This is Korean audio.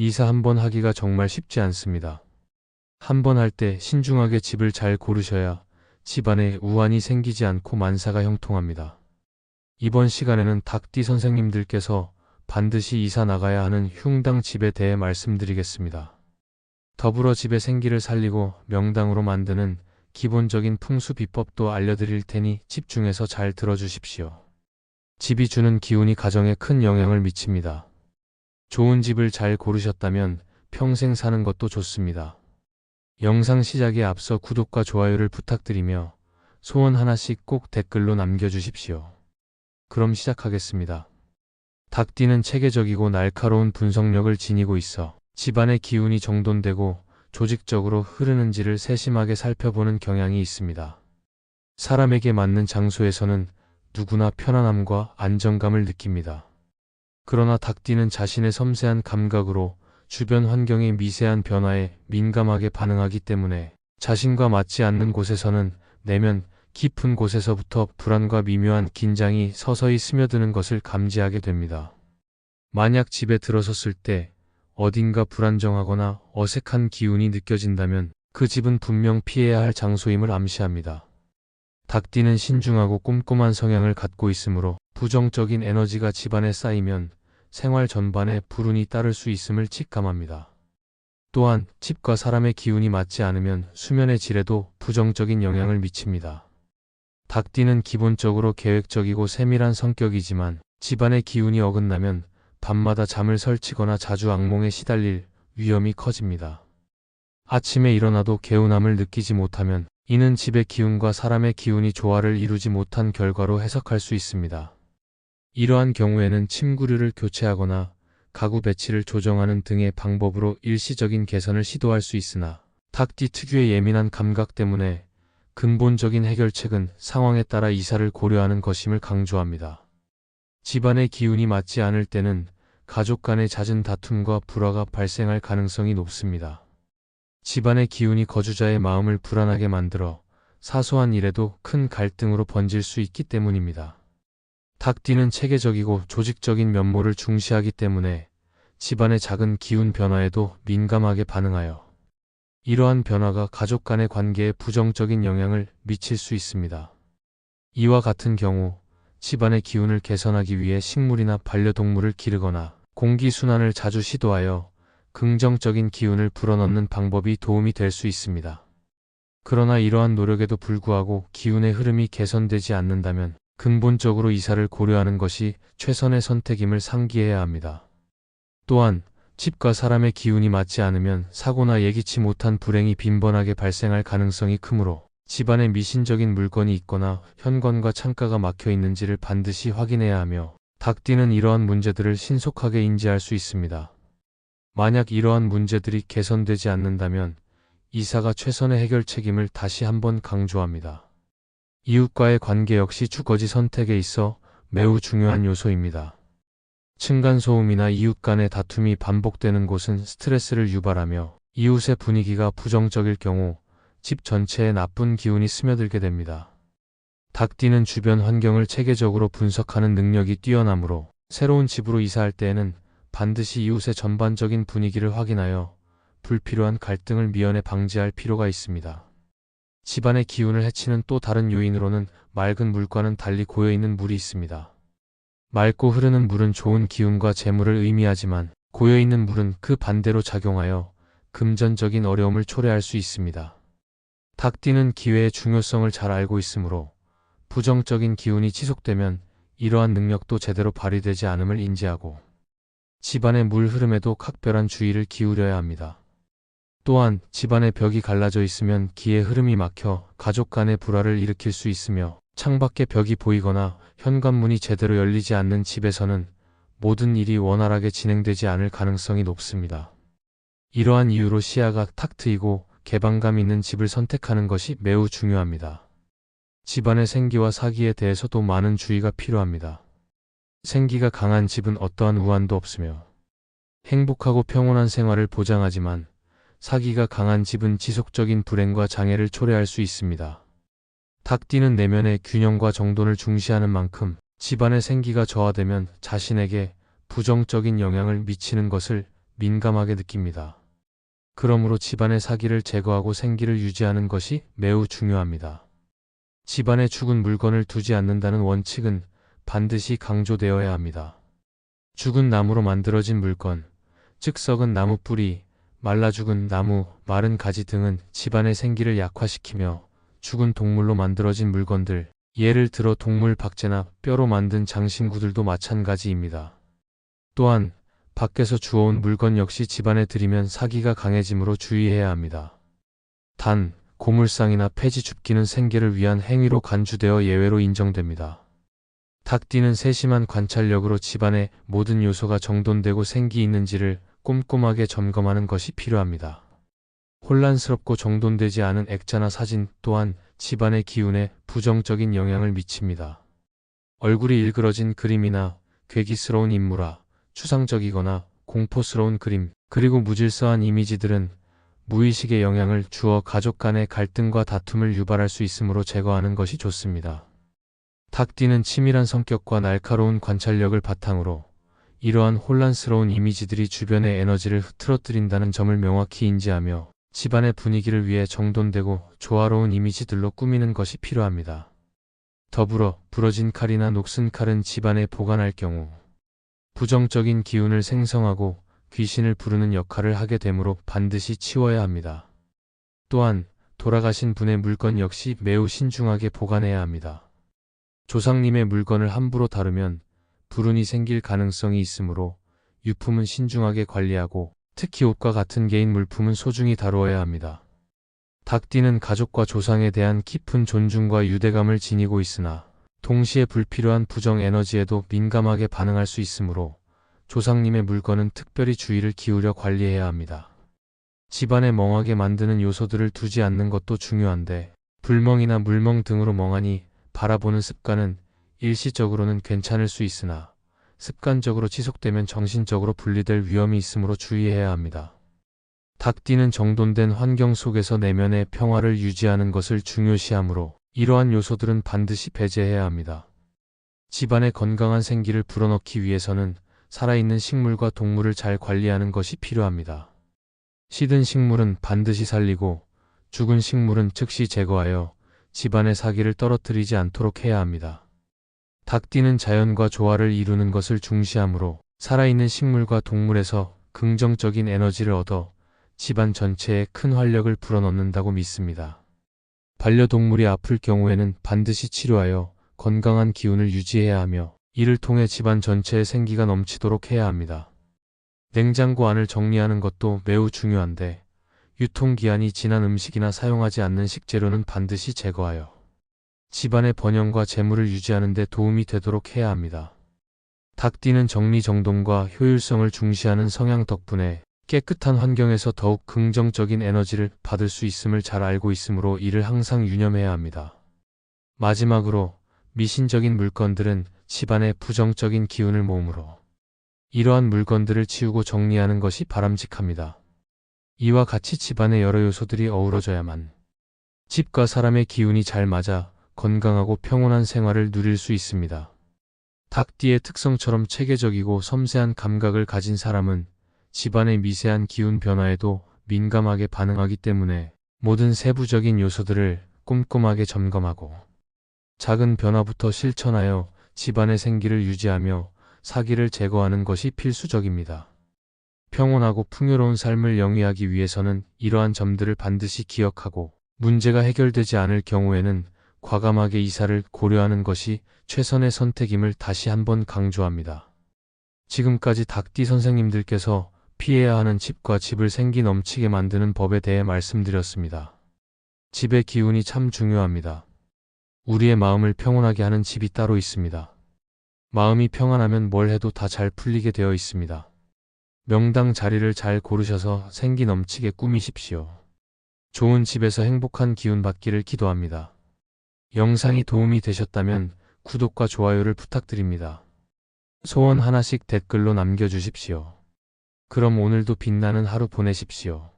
이사 한 번 하기가 정말 쉽지 않습니다. 한 번 할 때 신중하게 집을 잘 고르셔야 집안에 우환이 생기지 않고 만사가 형통합니다. 이번 시간에는 닭띠 선생님들께서 반드시 이사 나가야 하는 흉당 집에 대해 말씀드리겠습니다. 더불어 집의 생기를 살리고 명당으로 만드는 기본적인 풍수 비법도 알려드릴 테니 집중해서 잘 들어주십시오. 집이 주는 기운이 가정에 큰 영향을 미칩니다. 좋은 집을 잘 고르셨다면 평생 사는 것도 좋습니다. 영상 시작에 앞서 구독과 좋아요를 부탁드리며 소원 하나씩 꼭 댓글로 남겨주십시오. 그럼 시작하겠습니다. 닭띠는 체계적이고 날카로운 분석력을 지니고 있어 집안의 기운이 정돈되고 조직적으로 흐르는지를 세심하게 살펴보는 경향이 있습니다. 사람에게 맞는 장소에서는 누구나 편안함과 안정감을 느낍니다. 그러나 닭띠는 자신의 섬세한 감각으로 주변 환경의 미세한 변화에 민감하게 반응하기 때문에 자신과 맞지 않는 곳에서는 내면 깊은 곳에서부터 불안과 미묘한 긴장이 서서히 스며드는 것을 감지하게 됩니다. 만약 집에 들어섰을 때 어딘가 불안정하거나 어색한 기운이 느껴진다면 그 집은 분명 피해야 할 장소임을 암시합니다. 닭띠는 신중하고 꼼꼼한 성향을 갖고 있으므로 부정적인 에너지가 집안에 쌓이면 생활 전반에 불운이 따를 수 있음을 직감합니다. 또한 집과 사람의 기운이 맞지 않으면 수면의 질에도 부정적인 영향을 미칩니다. 닭띠는 기본적으로 계획적이고 세밀한 성격이지만 집안의 기운이 어긋나면 밤마다 잠을 설치거나 자주 악몽에 시달릴 위험이 커집니다. 아침에 일어나도 개운함을 느끼지 못하면 이는 집의 기운과 사람의 기운이 조화를 이루지 못한 결과로 해석할 수 있습니다. 이러한 경우에는 침구류를 교체하거나 가구 배치를 조정하는 등의 방법으로 일시적인 개선을 시도할 수 있으나 닭띠 특유의 예민한 감각 때문에 근본적인 해결책은 상황에 따라 이사를 고려하는 것임을 강조합니다. 집안의 기운이 맞지 않을 때는 가족 간의 잦은 다툼과 불화가 발생할 가능성이 높습니다. 집안의 기운이 거주자의 마음을 불안하게 만들어 사소한 일에도 큰 갈등으로 번질 수 있기 때문입니다. 닭띠는 체계적이고 조직적인 면모를 중시하기 때문에 집안의 작은 기운 변화에도 민감하게 반응하여 이러한 변화가 가족 간의 관계에 부정적인 영향을 미칠 수 있습니다. 이와 같은 경우 집안의 기운을 개선하기 위해 식물이나 반려동물을 기르거나 공기순환을 자주 시도하여 긍정적인 기운을 불어넣는 방법이 도움이 될 수 있습니다. 그러나 이러한 노력에도 불구하고 기운의 흐름이 개선되지 않는다면 근본적으로 이사를 고려하는 것이 최선의 선택임을 상기해야 합니다. 또한 집과 사람의 기운이 맞지 않으면 사고나 예기치 못한 불행이 빈번하게 발생할 가능성이 크므로 집안에 미신적인 물건이 있거나 현관과 창가가 막혀 있는지를 반드시 확인해야 하며 닭띠는 이러한 문제들을 신속하게 인지할 수 있습니다. 만약 이러한 문제들이 개선되지 않는다면 이사가 최선의 해결 책임을 다시 한번 강조합니다. 이웃과의 관계 역시 주거지 선택에 있어 매우 중요한 요소입니다. 층간소음이나 이웃 간의 다툼이 반복되는 곳은 스트레스를 유발하며 이웃의 분위기가 부정적일 경우 집 전체에 나쁜 기운이 스며들게 됩니다. 닭띠는 주변 환경을 체계적으로 분석하는 능력이 뛰어나므로 새로운 집으로 이사할 때에는 반드시 이웃의 전반적인 분위기를 확인하여 불필요한 갈등을 미연에 방지할 필요가 있습니다. 집안의 기운을 해치는 또 다른 요인으로는 맑은 물과는 달리 고여있는 물이 있습니다. 맑고 흐르는 물은 좋은 기운과 재물을 의미하지만 고여있는 물은 그 반대로 작용하여 금전적인 어려움을 초래할 수 있습니다. 닭띠는 기회의 중요성을 잘 알고 있으므로 부정적인 기운이 지속되면 이러한 능력도 제대로 발휘되지 않음을 인지하고 집안의 물 흐름에도 각별한 주의를 기울여야 합니다. 또한 집안의 벽이 갈라져 있으면 기의 흐름이 막혀 가족 간의 불화를 일으킬 수 있으며 창밖에 벽이 보이거나 현관문이 제대로 열리지 않는 집에서는 모든 일이 원활하게 진행되지 않을 가능성이 높습니다. 이러한 이유로 시야가 탁 트이고 개방감 있는 집을 선택하는 것이 매우 중요합니다. 집안의 생기와 사기에 대해서도 많은 주의가 필요합니다. 생기가 강한 집은 어떠한 우환도 없으며 행복하고 평온한 생활을 보장하지만 사기가 강한 집은 지속적인 불행과 장애를 초래할 수 있습니다. 닭띠는 내면의 균형과 정돈을 중시하는 만큼 집안의 생기가 저하되면 자신에게 부정적인 영향을 미치는 것을 민감하게 느낍니다. 그러므로 집안의 사기를 제거하고 생기를 유지하는 것이 매우 중요합니다. 집안에 죽은 물건을 두지 않는다는 원칙은 반드시 강조되어야 합니다. 죽은 나무로 만들어진 물건, 즉 썩은 나무 뿌리, 말라 죽은 나무, 마른 가지 등은 집안의 생기를 약화시키며 죽은 동물로 만들어진 물건들, 예를 들어 동물 박제나 뼈로 만든 장신구들도 마찬가지입니다. 또한 밖에서 주워온 물건 역시 집안에 들이면 사기가 강해지므로 주의해야 합니다. 단, 고물상이나 폐지 줍기는 생계를 위한 행위로 간주되어 예외로 인정됩니다. 닭띠는 세심한 관찰력으로 집안의 모든 요소가 정돈되고 생기 있는지를 꼼꼼하게 점검하는 것이 필요합니다. 혼란스럽고 정돈되지 않은 액자나 사진 또한 집안의 기운에 부정적인 영향을 미칩니다. 얼굴이 일그러진 그림이나 괴기스러운 인물화, 추상적이거나 공포스러운 그림, 그리고 무질서한 이미지들은 무의식의 영향을 주어 가족 간의 갈등과 다툼을 유발할 수 있으므로 제거하는 것이 좋습니다. 닭띠는 치밀한 성격과 날카로운 관찰력을 바탕으로 이러한 혼란스러운 이미지들이 주변의 에너지를 흐트러뜨린다는 점을 명확히 인지하며 집안의 분위기를 위해 정돈되고 조화로운 이미지들로 꾸미는 것이 필요합니다. 더불어 부러진 칼이나 녹슨 칼은 집안에 보관할 경우 부정적인 기운을 생성하고 귀신을 부르는 역할을 하게 되므로 반드시 치워야 합니다. 또한 돌아가신 분의 물건 역시 매우 신중하게 보관해야 합니다. 조상님의 물건을 함부로 다루면 불운이 생길 가능성이 있으므로 유품은 신중하게 관리하고 특히 옷과 같은 개인 물품은 소중히 다루어야 합니다. 닭띠는 가족과 조상에 대한 깊은 존중과 유대감을 지니고 있으나 동시에 불필요한 부정 에너지에도 민감하게 반응할 수 있으므로 조상님의 물건은 특별히 주의를 기울여 관리해야 합니다. 집안에 멍하게 만드는 요소들을 두지 않는 것도 중요한데 불멍이나 물멍 등으로 멍하니 바라보는 습관은 일시적으로는 괜찮을 수 있으나 습관적으로 지속되면 정신적으로 분리될 위험이 있으므로 주의해야 합니다. 닭띠는 정돈된 환경 속에서 내면의 평화를 유지하는 것을 중요시하므로 이러한 요소들은 반드시 배제해야 합니다. 집안의 건강한 생기를 불어넣기 위해서는 살아있는 식물과 동물을 잘 관리하는 것이 필요합니다. 시든 식물은 반드시 살리고 죽은 식물은 즉시 제거하여 집안의 사기를 떨어뜨리지 않도록 해야 합니다. 닭띠는 자연과 조화를 이루는 것을 중시하므로 살아있는 식물과 동물에서 긍정적인 에너지를 얻어 집안 전체에 큰 활력을 불어넣는다고 믿습니다. 반려동물이 아플 경우에는 반드시 치료하여 건강한 기운을 유지해야 하며 이를 통해 집안 전체에 생기가 넘치도록 해야 합니다. 냉장고 안을 정리하는 것도 매우 중요한데 유통기한이 지난 음식이나 사용하지 않는 식재료는 반드시 제거하여 집안의 번영과 재물을 유지하는 데 도움이 되도록 해야 합니다. 닭띠는 정리정돈과 효율성을 중시하는 성향 덕분에 깨끗한 환경에서 더욱 긍정적인 에너지를 받을 수 있음을 잘 알고 있으므로 이를 항상 유념해야 합니다. 마지막으로 미신적인 물건들은 집안에 부정적인 기운을 모으므로 이러한 물건들을 치우고 정리하는 것이 바람직합니다. 이와 같이 집안의 여러 요소들이 어우러져야만 집과 사람의 기운이 잘 맞아 건강하고 평온한 생활을 누릴 수 있습니다. 닭띠의 특성처럼 체계적이고 섬세한 감각을 가진 사람은 집안의 미세한 기운 변화에도 민감하게 반응하기 때문에 모든 세부적인 요소들을 꼼꼼하게 점검하고 작은 변화부터 실천하여 집안의 생기를 유지하며 사기를 제거하는 것이 필수적입니다. 평온하고 풍요로운 삶을 영위하기 위해서는 이러한 점들을 반드시 기억하고 문제가 해결되지 않을 경우에는 과감하게 이사를 고려하는 것이 최선의 선택임을 다시 한번 강조합니다. 지금까지 닭띠 선생님들께서 피해야 하는 집과 집을 생기 넘치게 만드는 법에 대해 말씀드렸습니다. 집의 기운이 참 중요합니다. 우리의 마음을 평온하게 하는 집이 따로 있습니다. 마음이 평안하면 뭘 해도 다 잘 풀리게 되어 있습니다. 명당 자리를 잘 고르셔서 생기 넘치게 꾸미십시오. 좋은 집에서 행복한 기운 받기를 기도합니다. 영상이 도움이 되셨다면 구독과 좋아요를 부탁드립니다. 소원 하나씩 댓글로 남겨주십시오. 그럼 오늘도 빛나는 하루 보내십시오.